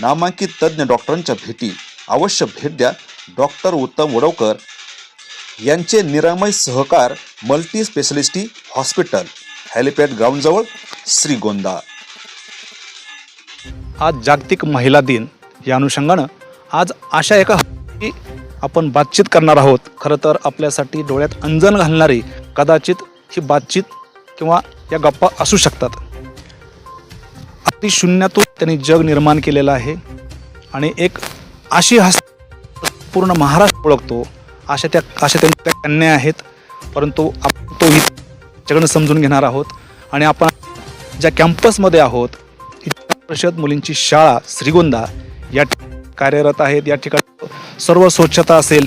नामांकित तज्ज्ञ डॉक्टरांच्या भेटी. अवश्य भेट द्या. डॉक्टर उत्तम वडवकर यांचे Niramay Sahakar multi speciality hospital helipad ग्राउंडजवळ Shrigonda आज जागतिक महिला दिन. या अनुषंगानं आज अशा एका आपण बातचीत करणार आहोत. खरं तर आपल्यासाठी डोळ्यात अंजन घालणारी कदाचित ही बातचीत किंवा या गप्पा असू शकतात. अति शून्यातून त्यांनी जग निर्माण केलेलं आहे. आणि एक अशी हस पूर्ण महाराष्ट्र ओळखतो. अशा त्या अशा त्यांच्या त्या कन्या आहेत. परंतु आपण तोही त्याच्याकडनं समजून घेणार आहोत. आणि आपण ज्या कॅम्पसमध्ये आहोत परिषद मुलींची शाळा श्रीगोंदा या कार्यरत आहेत. या ठिकाणी सर्व स्वच्छता असेल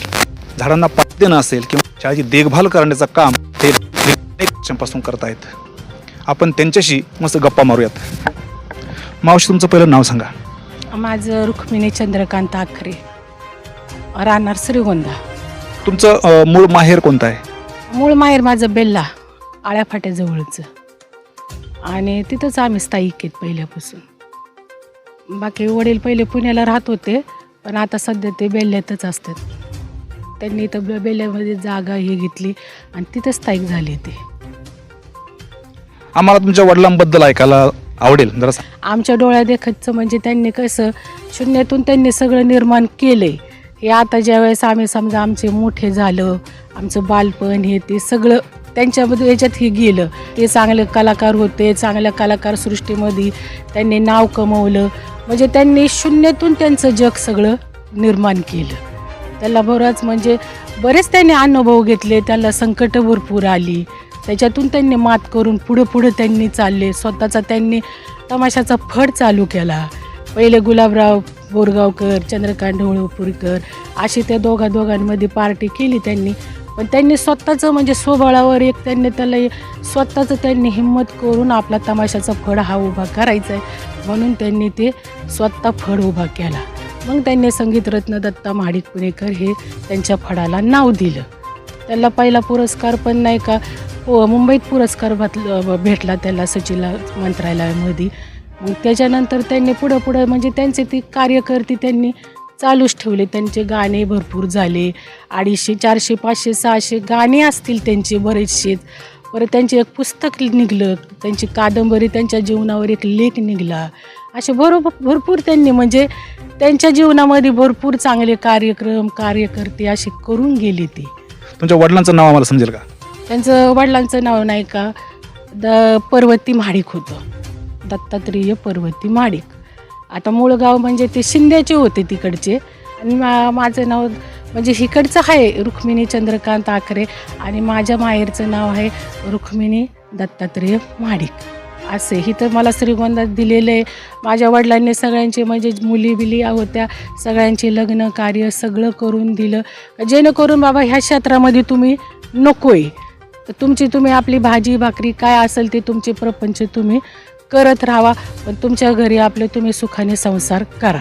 झाडांना पाणी देणं असेल किंवा शाळेची देखभाल करण्याचं काम ते अनेक वर्षांपासून करत आहेत. आपण त्यांच्याशी मस्त गप्पा मारूयात. मावशी तुमचं पहिलं नाव सांगा. माझं रुक्मिणी चंद्रकांत आखरे. राहणार श्रीगोंदा. तुमचं अं, मूळ माहेर कोणतं आहे? मूळ माहेर माझं बेल्ला आळ्या फाट्याजवळचं. आणि तिथंच आम्ही स्थायिक आहेत पहिल्यापासून. बाकी वडील पहिले पुण्याला राहत होते पण आता सध्या ते बेल्ल्यातच असतात. त्यांनी इथं बे- बेल्ल्यामध्ये जागा हे घेतली आणि तिथं स्थायिक झाले ते. आम्हाला तुमच्या वडिलांबद्दल ऐकायला आवडेल जरा आमच्या डोळ्या देखतचं म्हणजे त्यांनी कसं शून्यातून त्यांनी सगळं निर्माण केलं आहे हे आता ज्यावेळेस आम्ही समजा आमचे मोठे झालं आमचं बालपण हे ते सगळं त्यांच्यामध्ये याच्यात हे गेलं. ते चांगले कलाकार होते चांगल्या कलाकार सृष्टीमध्ये त्यांनी नाव कमवलं. म्हणजे त्यांनी शून्यातून त्यांचं जग सगळं निर्माण केलं. त्याला बरंच म्हणजे बरेच त्यांनी अनुभव घेतले त्याला संकट भरपूर आली. त्याच्यातून त्यांनी मात करून पुढं पुढं त्यांनी चालले. स्वतःचा त्यांनी तमाशाचा फड चालू केला. पहिले गुलाबराव बोरगावकर चंद्रकांत ढवळपूरकर अशी त्या दोघा दोघांमध्ये पार्टी केली त्यांनी. पण त्यांनी स्वतःचं म्हणजे स्वबळावर एक त्यांनी त्याला स्वतःचं त्यांनी हिंमत करून आपला तमाशाचा फड हा उभा करायचा आहे म्हणून त्यांनी ते स्वतः फड उभा केला. मग त्यांनी संगीतरत्न दत्ता महाडिक पुणेकर हे त्यांच्या फडाला नाव दिलं. त्याला पहिला पुरस्कार पण नाही का मुंबईत पुरस्कार भातलं भेटला त्याला सचिला मंत्रालयामध्ये. मग त्याच्यानंतर त्यांनी पुढं पुढं म्हणजे त्यांचे ती कार्यकर्ते त्यांनी चालूच ठेवले. त्यांचे गाणे भरपूर झाले. अडीचशे चारशे पाचशे सहाशे गाणे असतील त्यांचे बरेचसे परत त्यांचे एक पुस्तक निघलं. त्यांची कादंबरी त्यांच्या जीवनावर एक लेख निघाला. असे बरोबर भरपूर त्यांनी म्हणजे त्यांच्या जीवनामध्ये भरपूर चांगले कार्यक्रम कार्यकर्ते असे करून गेले ते. तुमच्या वडिलांचं नाव आम्हाला समजेल का? त्यांचं वडिलांचं नाव नाही का? द पर्वती महाडिक होतं. दत्तात्रेय पर्वती महाडिक. आता मूळ गाव म्हणजे ते शिंद्याचे होते तिकडचे. आणि मा माझं नाव म्हणजे इकडचं आहे रुक्मिणी चंद्रकांत आखरे आणि माझ्या माहेरचं नाव आहे रुक्मिणी दत्तात्रेय महाडिक. असे ही तर मला श्रीगोंदात दिलेलं आहे माझ्या वडिलांनी सगळ्यांचे म्हणजे मुली बिली होत्या सगळ्यांचे लग्न कार्य सगळं करून दिलं. जेणेकरून बाबा ह्या क्षेत्रामध्ये तुम्ही नको आहे तर तुमची तुम्ही आपली भाजी भाकरी काय असेल ते तुमचे प्रपंच तुम्ही करत राहावा. पण तुमच्या घरी आपले तुम्ही सुखाने संसार करा.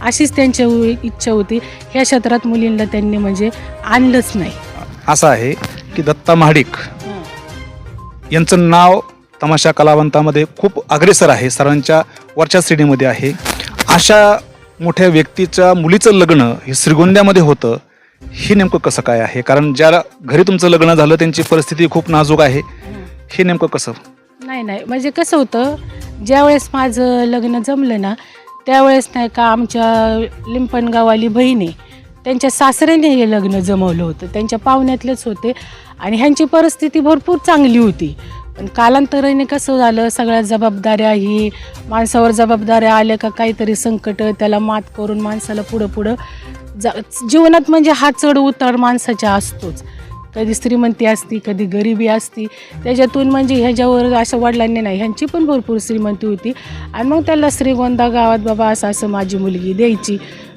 अशीच त्यांची इच्छा होती. ह्या क्षेत्रात मुलींना त्यांनी म्हणजे आणलंच नाही. असं आहे की दत्ता महाडिक यांचं नाव तमाशा कलावंतामध्ये खूप अग्रेसर आहे. सर्वांच्या वरच्या श्रेणीमध्ये आहे. अशा मोठ्या व्यक्तीच्या मुलीचं लग्न हे श्रीगोंद्यामध्ये होतं. हे नेमकं कसं काय आहे? कारण ज्या घरी तुमचं लग्न झालं त्यांची परिस्थिती खूप नाजूक आहे. हे नेमकं कसं? नाही नाही. म्हणजे कसं होतं ज्यावेळेस माझं लग्न जमलं ना त्यावेळेस नाही का आमच्या लिंपणगावाली बहिणी त्यांच्या सासऱ्याने हे लग्न जमवलं होतं. त्यांच्या पाहुण्यातलेच होते आणि ह्यांची परिस्थिती भरपूर चांगली होती. पण कालांतराने कसं झालं सगळ्या जबाबदाऱ्या ही माणसावर जबाबदाऱ्या आल्या का काहीतरी संकट त्याला मात करून माणसाला पुढं पुढं जा जीवनात म्हणजे हा चढ उतार माणसाच्या असतोच. कधी श्रीमंती असती कधी गरिबी असती त्याच्यातून म्हणजे ह्याच्यावर असं वडिलांनी नाही ह्यांची पण भरपूर श्रीमंती होती. आणि मग त्याला श्रीगोंदा गावात बाबा असं असं माझी मुलगी द्यायची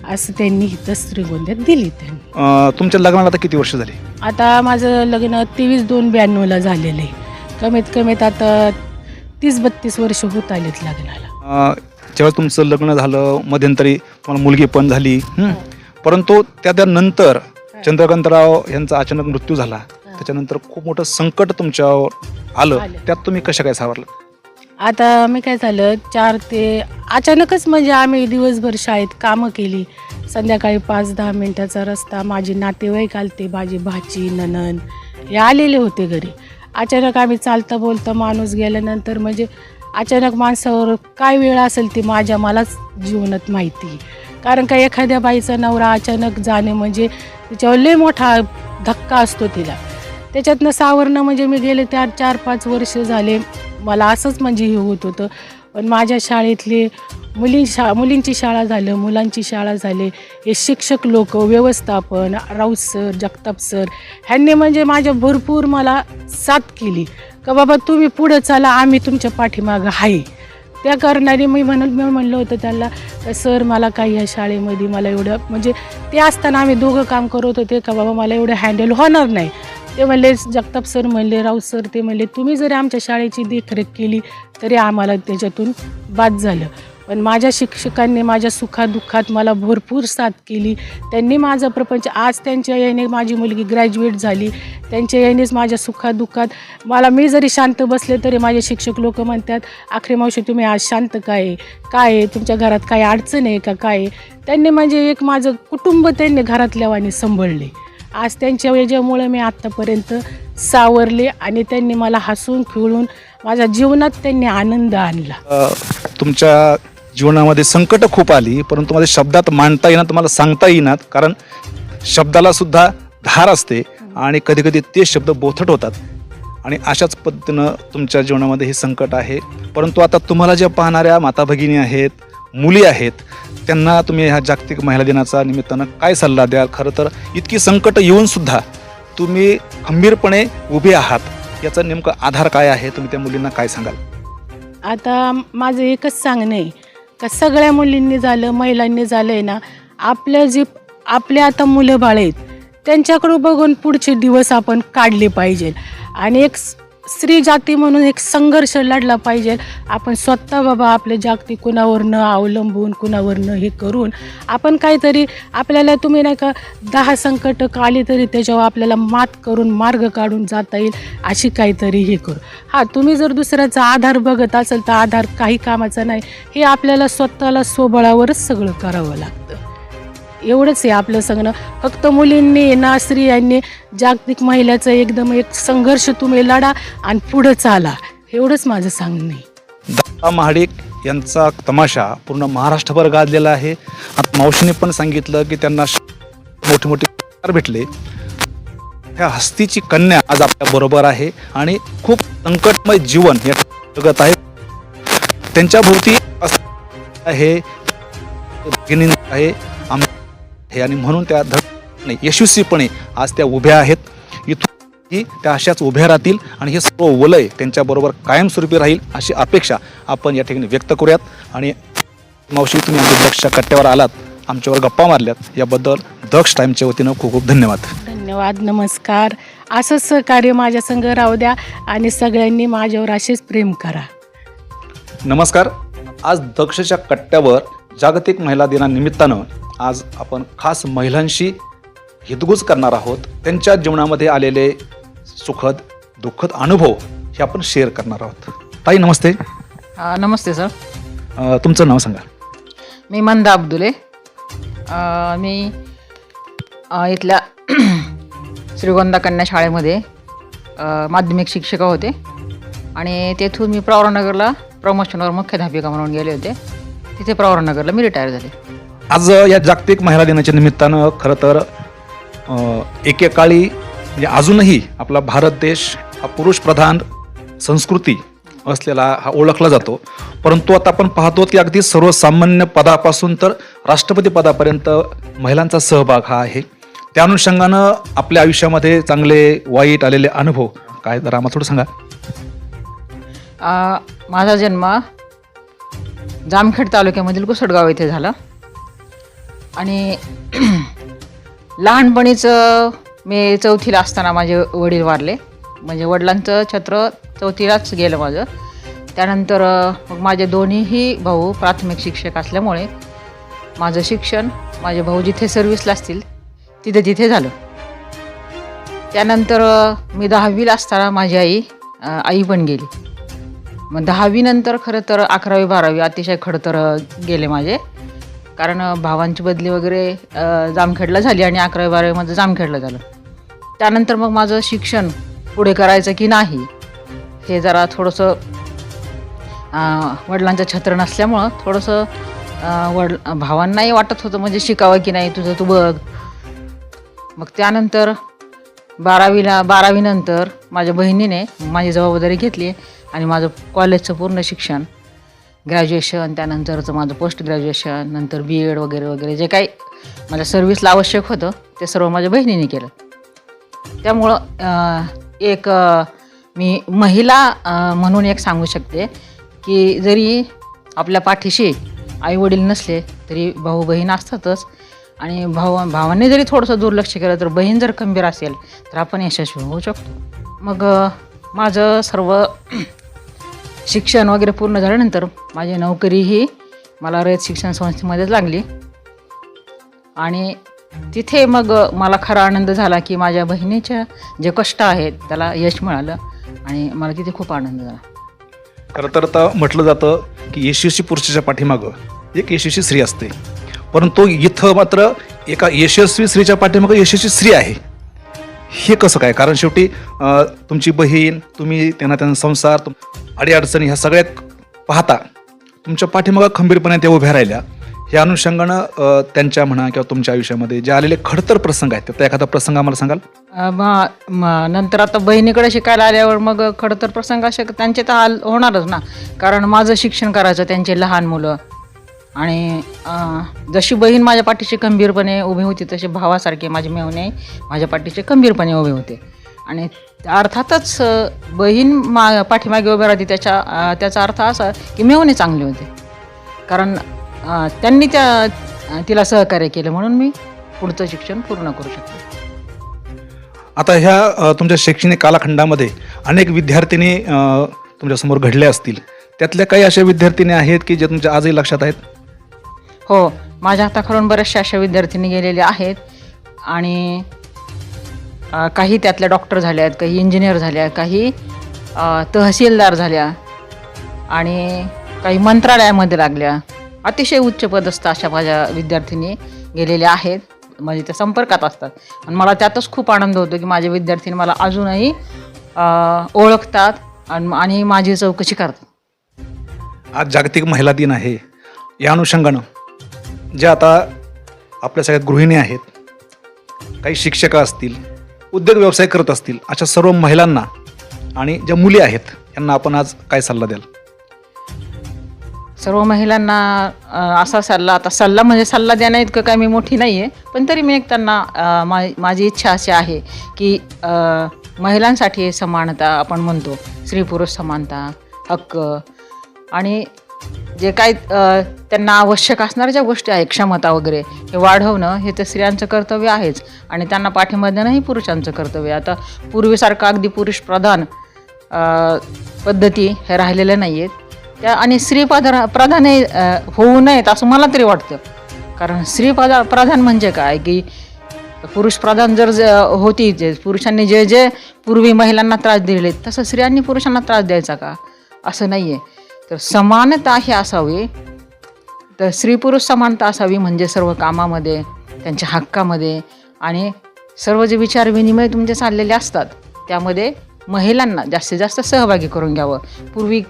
असं त्यांनी इथं श्रीगोंद्यात दिली त्यांनी. तुमच्या लग्नाला आता किती वर्ष झाली? आता माझं लग्न तेवीस दोन ब्याण्णवला झालेलं आहे. कमीत कमीत आता तीस बत्तीस वर्ष होत आलेत लग्नाला. ज्यावेळेस तुमचं लग्न झालं मध्यंतरी तुम्हाला मुलगी पण झाली? परंतु त्या त्यानंतर चंद्रकांतराव यांचा अचानक मृत्यू झाला. त्याच्यानंतर खूप मोठं संकट तुमच्यावर आलं. त्यात तुम्ही कशा काय सावरलं? आता मी काय झालं चार ते अचानकच म्हणजे आम्ही दिवसभर शाळेत कामं केली. संध्याकाळी पाच दहा मिनिटाचा रस्ता माझे नातेवाईक आलते माझी भाची ननन हे आलेले होते घरी. अचानक आम्ही चालता बोलता माणूस गेल्यानंतर म्हणजे अचानक माणसावर काय वेळ असेल ते माझ्या मलाच जीवनात माहिती. कारण का एखाद्या बाईचा नवरा अचानक जाणे म्हणजे तिच्यावर लय मोठा धक्का असतो तिला. त्याच्यातनं सावरणं म्हणजे मी गेले चार चार पाच वर्ष झाले. मला असंच म्हणजे हे होत होतं. पण माझ्या शाळेतले मुली शा मुलींची शाळा झालं मुलांची शाळा झाले. हे शिक्षक लोक व्यवस्थापन राऊत सर जगताप सर ह्यांनी म्हणजे माझ्या भरपूर मला साथ केली. का बाबा तुम्ही पुढं चला आम्ही तुमच्या पाठीमागं आहे. त्या करणारी मी म्हणत मी म्हणलं होतं त्यांना सर मला काही ह्या शाळेमध्ये मला एवढं म्हणजे ते असताना आम्ही दोघं काम करत होते का बाबा मला एवढं हँडल होणार नाही. ते म्हणले जगताप सर म्हणले राऊत सर ते म्हणले तुम्ही जरी आमच्या शाळेची देखरेख केली तरी आम्हाला त्याच्यातून बाद झालं. पण माझ्या शिक्षकांनी माझ्या सुखादुःखात मला भरपूर साथ केली. त्यांनी माझा प्रपंच आज त्यांच्या याने माझी मुलगी ग्रॅज्युएट झाली. त्यांच्या यानेच माझ्या सुखादुःखात मला मी जरी शांत बसले तरी माझे शिक्षक लोक म्हणतात आखरी मावशी तुम्ही आज शांत काय आहे? काय आहे? तुमच्या घरात काय अडचण आहे का? काय आहे? त्यांनी म्हणजे एक माझं कुटुंब त्यांनी घरातल्या वाणी सांभाळले. आज त्यांच्या याच्यामुळे मी आत्तापर्यंत सावरले आणि त्यांनी मला हसून खेळून माझ्या जीवनात त्यांनी आनंद आणला. तुमच्या जीवनामध्ये संकट खूप आली परंतु माझ्या शब्दात मांडता येणार तुम्हाला सांगता येईनात. कारण शब्दाला सुद्धा धार असते आणि कधी कधी ते शब्द बोथट होतात. आणि अशाच पद्धतीनं तुमच्या जीवनामध्ये हे संकट आहे. परंतु आता तुम्हाला ज्या पाहणाऱ्या माता भगिनी आहेत मुली आहेत त्यांना तुम्ही ह्या जागतिक महिला दिनाचा निमित्तानं काय सल्ला द्याल? खरं तर इतकी संकट येऊनसुद्धा तुम्ही खंबीरपणे उभे आहात. याचा नेमकं आधार काय आहे? तुम्ही त्या मुलींना काय सांगाल? आता माझं एकच सांगणं आहे. का सगळ्या मुलींनी झालं महिलांनी झालं आहे ना आपल्या जे आपले आता मुलं बाळ आहेत त्यांच्याकडं बघून पुढचे दिवस आपण काढले पाहिजे आणि एक स्त्री जाती म्हणून एक संघर्ष लढला पाहिजे. आपण स्वतः बाबा आपले जागतिक कुणावरनं अवलंबून कुणावरनं हे करून आपण काहीतरी आपल्याला तुम्ही नाही का दहा संकट आली तरी त्याच्यावर आपल्याला मात करून मार्ग काढून जाता येईल अशी काहीतरी हे करू. हां तुम्ही जर दुसऱ्याचा आधार बघत असेल तर आधार काही कामाचा नाही. हे आपल्याला स्वतःला स्वबळावरच सगळं करावं लागतं. एवढंच आहे आपलं सांगणं फक्त मुलींनी ना स्त्रियांनी जागतिक महिलाचा एकदम एक संघर्ष तुम्ही लढा आणि पुढं चाला. एवढंच माझं सांगणं आहे. दत्ता महाडिक यांचा तमाशा पूर्ण महाराष्ट्रभर गाजलेला आहे. आता मावशीने पण सांगितलं की त्यांना मोठे मोठे भेटले. ह्या हस्तीची कन्या आज आपल्या बरोबर आहे आणि खूप संकटमय जीवन या जगत आहे. त्यांच्या भोवती आहे. आहे. आम आहे. आणि म्हणून त्या धड यशस्वीपणे आज त्या उभ्या आहेत. इथून ही त्या अशाच उभ्या राहतील आणि हे सर्व वलय त्यांच्याबरोबर कायमस्वरूपी राहील अशी अपेक्षा आपण या ठिकाणी व्यक्त करूयात. आणि मावशी तुम्ही आमच्या दक्षच्या कट्ट्यावर आलात. आमच्यावर गप्पा मारल्यात. याबद्दल दक्ष टाईमच्या वतीनं खूप खूप धन्यवाद. धन्यवाद नमस्कार. असंच सहकार्य माझ्या संघ राहू द्या आणि सगळ्यांनी माझ्यावर असेच प्रेम करा. नमस्कार. आज दक्षच्या कट्ट्यावर जागतिक महिला दिनानिमित्तानं आज आपण खास महिलांशी हितगुज करणार आहोत. त्यांच्या जीवनामध्ये आलेले सुखद दुःखद अनुभव हे आपण शेअर करणार आहोत. ताई नमस्ते. अ, नमस्ते सर अ, तुमचं नाव सांगा. मी मंदा अब्दुले. अ, मी अ, इथल्या श्रीगोंदा कन्या शाळेमध्ये अ, माध्यमिक शिक्षिका होते. आणि तेथून मी प्रवरानगरला प्रमोशनवर मुख्याध्यापिका म्हणून गेले होते. तिथे प्रवरानगरला मी रिटायर झाले. आज या जागतिक महिला दिनाच्या निमित्तानं खरं तर अ, एकेकाळी म्हणजे अजूनही आपला भारत देश हा पुरुषप्रधान संस्कृती असलेला हा ओळखला जातो. परंतु आता आपण पाहतो की अगदी सर्वसामान्य पदापासून तर राष्ट्रपती पदापर्यंत महिलांचा सहभाग हा आहे. त्या अनुषंगानं आपल्या आयुष्यामध्ये चांगले वाईट आलेले अनुभव काय? जरा आम्हाला थोडं सांगा. माझा जन्म जामखेड तालुक्यामधील कुसडगाव येथे झाला. आणि लहानपणीचं मी चौथीला असताना माझे वडील वारले. म्हणजे वडिलांचं छत्र चौथीलाच गेलं माझं. त्यानंतर मग माझे दोन्हीही भाऊ प्राथमिक शिक्षक असल्यामुळे माझं शिक्षण माझे भाऊ जिथे सर्व्हिसला असतील तिथे तिथे झालं. त्यानंतर मी दहावीला असताना माझी आई आई पण गेली. मग दहावीनंतर खरं तर अकरावी बारावी अतिशय खडतर गेले माझे. कारण भावांची बदली वगैरे जामखेडला झाली आणि अकरावी बारावीमध्ये जामखेडला झालं. त्यानंतर मग माझं शिक्षण पुढे करायचं की नाही हे जरा थोडंसं वडिलांचं छत्र नसल्यामुळं थोडंसं वड भावांनाही वाटत होतं म्हणजे शिकावं की नाही तुझं तू बघ. मग त्यानंतर बारावीला बारावीनंतर माझ्या बहिणीने माझी जबाबदारी घेतली. आणि माझं कॉलेजचं पूर्ण शिक्षण ग्रॅज्युएशन त्यानंतरचं माझं पोस्ट ग्रॅज्युएशन नंतर बी एड वगैरे वगैरे जे काही माझ्या सर्व्हिसला आवश्यक होतं ते सर्व माझ्या बहिणीने केलं. त्यामुळं एक मी महिला म्हणून एक सांगू शकते की जरी आपल्या पाठीशी आईवडील नसले तरी भाऊ बहीण असतातच. आणि भाऊ भावांनी जरी थोडंसं दुर्लक्ष केलं तर बहीण जर खंबीर असेल तर आपण यशस्वी होऊ शकतो. मग माझं सर्व शिक्षण वगैरे पूर्ण झाल्यानंतर माझी नोकरी ही मला रयत शिक्षण संस्थेमध्येच लागली. आणि तिथे मग मला खरा आनंद झाला की माझ्या बहिणीच्या जे कष्ट आहेत त्याला यश मिळालं आणि मला तिथे खूप आनंद झाला. खरं तर आता म्हटलं जातं की यशस्वी पुरुषाच्या पाठीमागं एक यशस्वी स्त्री असते. परंतु इथं मात्र एका यशस्वी स्त्रीच्या पाठीमागं यशस्वी स्त्री आहे. हे कसं काय? कारण शेवटी तुमची बहीण तुम्ही त्यांना त्यांचा संसार अडीअडचणी ह्या सगळ्यात पाहता तुमच्या पाठीमागं खंबीरपणे त्या उभ्या राहिल्या. ह्या अनुषंगानं त्यांच्या म्हणा किंवा तुमच्या आयुष्यामध्ये जे आलेले खडतर प्रसंग आहेत त्या एखादा प्रसंग आम्हाला सांगाल? नंतर आता बहिणीकडे शिकायला आल्यावर मग खडतर प्रसंग असे त्यांचे तर हाल होणारच ना. कारण माझं शिक्षण करायचं त्यांचे लहान मुलं. आणि जशी बहीण माझ्या पाठीशी खंबीरपणे उभी होती तसे भावासारखे माझे मेवणे माझ्या पाठीशी खंबीरपणे उभे होते. आणि अर्थातच बहीण मा पाठीमागे उभे राहते त्याच्या त्याचा अर्थ असा की मेवणे चांगले होते. कारण त्यांनी त्या तिला सहकार्य केलं म्हणून मी पुढचं शिक्षण पूर्ण करू शकते आता ह्या तुमच्या शैक्षणिक कालखंडामध्ये अनेक विद्यार्थिनी तुमच्यासमोर घडल्या असतील. त्यातल्या काही अशा विद्यार्थिनी आहेत की जे तुमच्या आजही लक्षात आहेत? हो माझ्या हाताखालून बऱ्याचशा अशा विद्यार्थिनी गेलेल्या आहेत आणि काही त्यातल्या डॉक्टर झाल्या आहेत काही इंजिनियर झाल्या काही तहसीलदार झाल्या आणि काही मंत्रालयामध्ये लागल्या. अतिशय उच्च पदस्थ अशा माझ्या विद्यार्थिनी गेलेल्या आहेत. म्हणजे त्या संपर्कात असतात. आणि मला त्यातच खूप आनंद होतो की माझे विद्यार्थी मला अजूनही ओळखतात आणि आणि माझी चौकशी करतात. आज जागतिक महिला दिन आहे. या अनुषंगानं जे आता आपल्या सगळ्यात गृहिणी आहेत काही शिक्षक असतील उद्योग व्यवसाय करत असतील अशा सर्व महिलांना आणि ज्या मुली आहेत यांना आपण आज काय सल्ला द्याल? सर्व महिलांना अ, असा सल्ला आता सल्ला म्हणजे सल्ला देण्या इतकं काय मी मोठी नाही आहे पण तरी मी एक त्यांना अ, मा माझी इच्छा अशी आहे की अ, महिलांसाठी समानता आपण म्हणतो स्त्री पुरुष समानता हक्क आणि जे काही त्यांना आवश्यक असणाऱ्या ज्या गोष्टी आहेत क्षमता वगैरे हे वाढवणं हे तर स्त्रियांचं कर्तव्य आहेच. आणि त्यांना पाठिंबा देणंही पुरुषांचं कर्तव्य आता पूर्वीसारखं अगदी पुरुष प्रधान पद्धती हे राहिलेल्या नाही आहेत त्या आणि स्त्री प्रधान प्रधान होऊ नयेत असं मला तरी वाटतं. कारण स्त्री प्रधा प्रधान म्हणजे काय? की पुरुष प्रधान जर ज- होती जे पुरुषांनी जे जे पूर्वी महिलांना त्रास दिले तसं स्त्रियांनी पुरुषांना त्रास द्यायचा का? असं नाही आहे तर समानता ही असावी. तर स्त्री पुरुष समानता असावी म्हणजे सर्व कामामध्ये त्यांच्या हक्कामध्ये आणि सर्व जे विचार विनिमय तुमचे चाललेले असतात त्यामध्ये महिलांना जास्तीत जास्त सहभागी करून घ्यावं. पूर्वी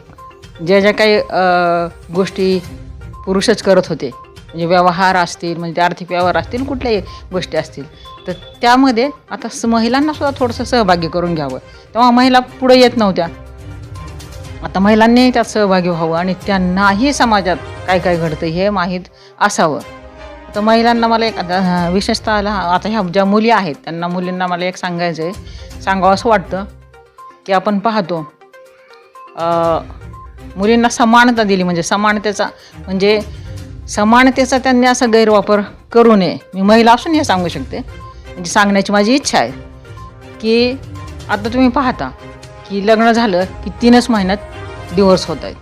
ज्या ज्या काही गोष्टी पुरुषच करत होते म्हणजे व्यवहार असतील म्हणजे आर्थिक व्यवहार असतील कुठल्याही गोष्टी असतील तर त्यामध्ये आता महिलांनासुद्धा महिलांना सुद्धा थोडंसं सहभागी करून घ्यावं. तेव्हा महिला पुढे येत नव्हत्या. आता महिलांनी त्यात सहभागी व्हावं आणि त्यांनाही समाजात काय काय घडतं हे माहीत असावं. तर महिलांना मला एक आता, विशेषतः आता ह्या ज्या मुली आहेत त्यांना मुलींना मला एक सांगायचं आहे सांगावं असं वाटतं की आपण पाहतो मुलींना समानता दिली म्हणजे समानतेचा म्हणजे समानतेचा त्यांनी असा गैरवापर करू नये. मी महिला असून हे सांगू शकते. म्हणजे सांगण्याची माझी इच्छा आहे की आता तुम्ही पाहता की लग्न झालं की तीनच महिन्यात डिवोर्स होत आहेत.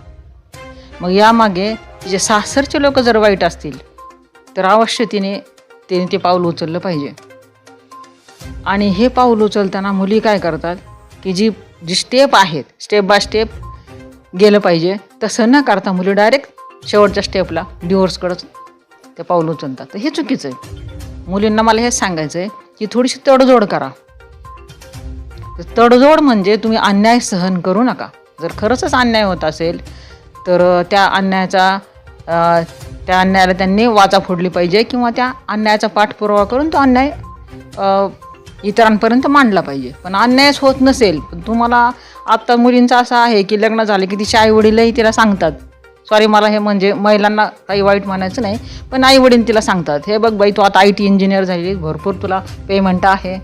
मग यामागे तिचे सासरचे लोक जर वाईट असतील तर अवश्य तिने तिने ते पाऊल उचललं पाहिजे. आणि हे पाऊल उचलताना मुली काय करतात की जी जी स्टेप आहेत स्टेप बाय स्टेप गेलं पाहिजे तसं न करता मुली डायरेक्ट शेवटच्या स्टेपला डिवोर्सकडंच ते पाऊल उचलतात. तर हे चुकीचं आहे. मुलींना मला हेच सांगायचं आहे की थोडीशी तडजोड करा. तडजोड म्हणजे तुम्ही अन्याय सहन करू नका. जर खरंच अन्याय होत असेल तर त्या अन्यायाचा त्या अन्यायाला त्यांनी वाचा फोडली पाहिजे किंवा त्या अन्यायाचा पाठपुरावा करून तो अन्याय इतरांपर्यंत मांडला पाहिजे. पण अन्यायच होत नसेल पण तुम्हाला आत्ता मुलींचं असं आहे की लग्न झालं की तिचे आईवडीलही तिला सांगतात. सॉरी मला हे म्हणजे महिलांना काही वाईट म्हणायचं नाही पण आईवडील तिला सांगतात. हे बघ बाई तू आता आय टी इंजिनियर झाली भरपूर तुला पेमेंट आहे.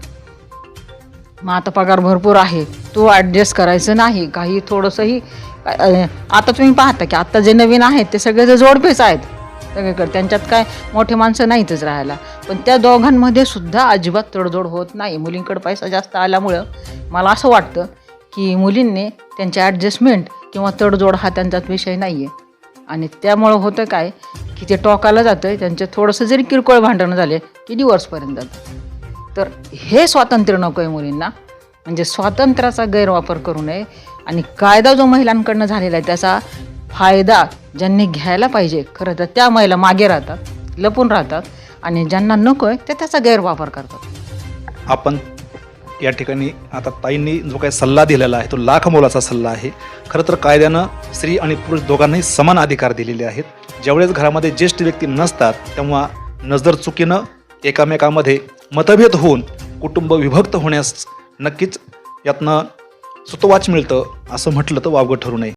मग आता पगार भरपूर आहे. तो ॲडजस्ट करायचं नाही. काही थोडंसंही आता तुम्ही पाहता की आत्ता जे नवीन आहेत ते सगळे जे जोडपेच आहेत सगळीकडे. त्यांच्यात काय मोठे माणसं नाहीतच राहायला. पण त्या दोघांमध्ये सुद्धा अजिबात तडजोड होत नाही. मुलींकडे पैसा जास्त आल्यामुळं मला असं वाटतं की मुलींनी त्यांचे ॲडजस्टमेंट किंवा तडजोड हा त्यांच्यात विषय नाही आहे आणि त्यामुळं होतं काय की ते टोकाला जातं आहे त्यांचे थोडंसं जरी किरकोळ भांडणं झाले की डिवोर्सपर्यंत जातं तर हे स्वातंत्र्य नको आहे मुलींना. म्हणजे स्वातंत्र्याचा गैरवापर करू नये. आणि कायदा जो महिलांकडनं झालेला आहे त्याचा फायदा ज्यांनी घ्यायला पाहिजे खरं तर त्या महिला मागे राहतात लपून राहतात. आणि ज्यांना नको आहे ते त्याचा गैरवापर करतात. आपण या ठिकाणी आता ताईंनी जो काही सल्ला दिलेला आहे तो लाख मोलाचा सल्ला आहे. खरं तर कायद्यानं स्त्री आणि पुरुष दोघांनाही समान अधिकार दिलेले आहेत. ज्यावेळेस घरामध्ये ज्येष्ठ व्यक्ती नसतात तेव्हा नजर चुकीनं एकामेकामध्ये मतभेद होऊन कुटुंब विभक्त होण्यास नक्कीच यातनं सुतवाच मिळतं असं म्हटलं तर वावगं ठरू नये.